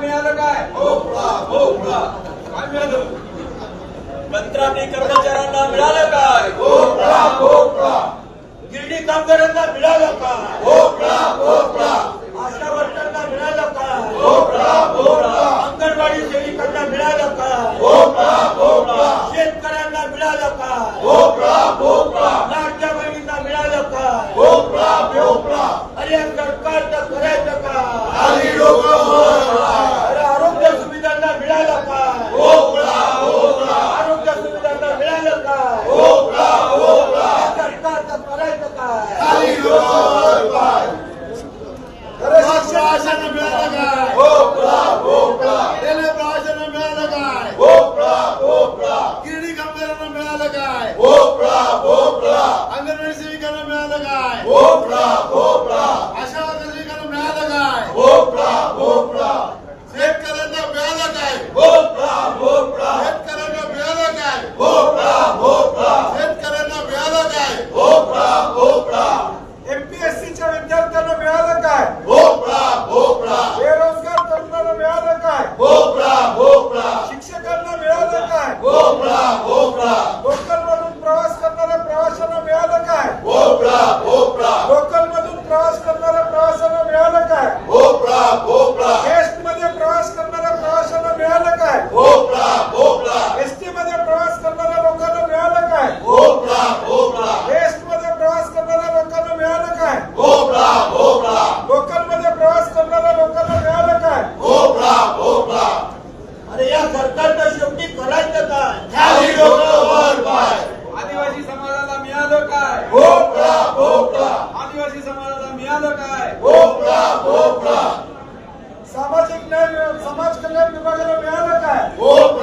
मिळालं काय? काय मिळालं? कंत्राटी कर्मचाऱ्यांना मिळालं काय? गिरणी कामगारांना मिळालं का आशा वर्करना मिळालं का अंगणवाडी सेविकांना मिळालं का शेतकऱ्यांना मिळालं का लाडक्या बहिणींना मिळालं का अरे सरकार तर Opla, opla. अरे या सरकारचा शेवटी करायचं काय? आदिवासी समाजाला मिळालं काय? भोपळा भोपळा. आदिवासी समाजाला मिळालं काय? भोपळा भोपळा. सामाजिक न्याय समाज कल्याण विभागाला मिळालं काय? भोपळा.